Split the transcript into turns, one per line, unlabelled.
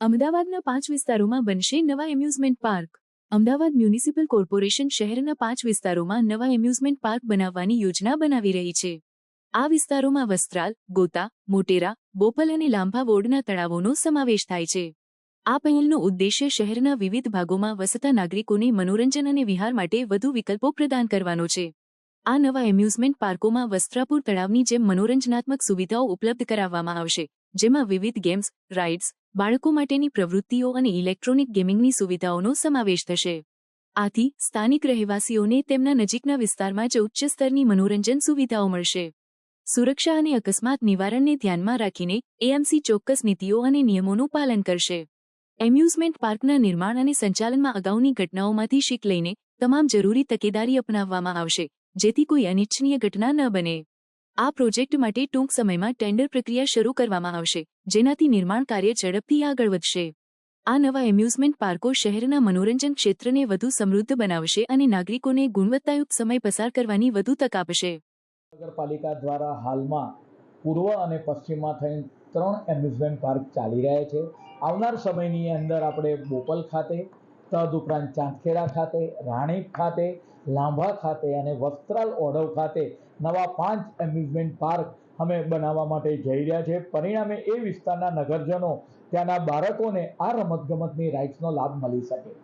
અમદાવાદના પાંચ વિસ્તારોમાં બનશે નવા amusement park. Ahmedabad municipal corporation શહેરના પાંચ વિસ્તારોમાં નવા એમ્યુઝમેન્ટ પાર્ક બનાવવાની યોજના બનાવી રહી છે. આ વિસ્તારોમાં વસ્ત્રાલ, ગોતા, મોટેરા, બોપલ અને લાંભા વોર્ડના તળાવોનો સમાવેશ થાય છે. આ પહેલનો ઉદ્દેશ્ય શહેરના વિવિધ ભાગોમાં વસતા નાગરિકોને મનોરંજન અને વિહાર માટે વધુ વિકલ્પો પ્રદાન કરવાનો છે. આ નવા એમ્યુઝમેન્ટ પાર્કોમાં વસ્ત્રાપુર તળાવની જેમ મનોરંજનાત્મક સુવિધાઓ ઉપલબ્ધ કરાવવામાં આવશે, જેમાં વિવિધ ગેમ્સ, રાઇડ્સ બાળકો માટેની પ્રવૃત્તિઓ અને ઇલેક્ટ્રોનિક ગેમિંગની સુવિધાઓનો સમાવેશ થશે. આથી, સ્થાનિક રહેવાસીઓને તેમના નજીકના વિસ્તારમાં જ ઉચ્ચ સ્તરની મનોરંજન સુવિધાઓ મળશે. સુરક્ષા અને અકસ્માત નિવારણને ધ્યાનમાં રાખીને એએમસી ચોક્કસ નીતિઓ અને નિયમોનું પાલન કરશે. એમ્યુઝમેન્ટ પાર્કના નિર્માણ અને સંચાલનમાં અગાઉની ઘટનાઓમાંથી શીખ લઈને તમામ જરૂરી તકેદારી અપનાવવામાં આવશે, જેથી કોઈ અનિચ્છનીય ઘટના ન બને. આ પ્રોજેક્ટ માટે ટૂંક સમયમાં ટેન્ડર પ્રક્રિયા શરૂ કરવામાં આવશે, જેનાથી નિર્માણ કાર્ય ઝડપથી આગળ વધશે. આ નવા એમ્યુઝમેન્ટ પાર્કો શહેરના મનોરંજન ક્ષેત્રને વધુ સમૃદ્ધ બનાવશે અને નાગરિકોને ગુણવત્તાયુક્ત સમય પસાર કરવાની વધુ તક આપશે.
નગરપાલિકા દ્વારા હાલમાં પૂર્વ અને પશ્ચિમમાં થઈને ત્રણ એમ્યુઝમેન્ટ પાર્ક ચાલી રહ્યા છે. આવનાર સમયની અંદર આપણે બોપલ ખાતે તદ ઉપરાંત ચાંદખેડા ખાતે, રાણીપ ખાતે, લાંભા ખાતે અને વસ્ત્રાલ ઓઢવ ખાતે નવા પાંચ એમ્યુઝમેન્ટ પાર્ક અમે બનાવવા માટે જઈ રહ્યા છે પરિણામે એ વિસ્તારના નગરજનો ત્યાંના બાળકોને આ રમતગમતની રાઇટ્સનો લાભ મળી શકે.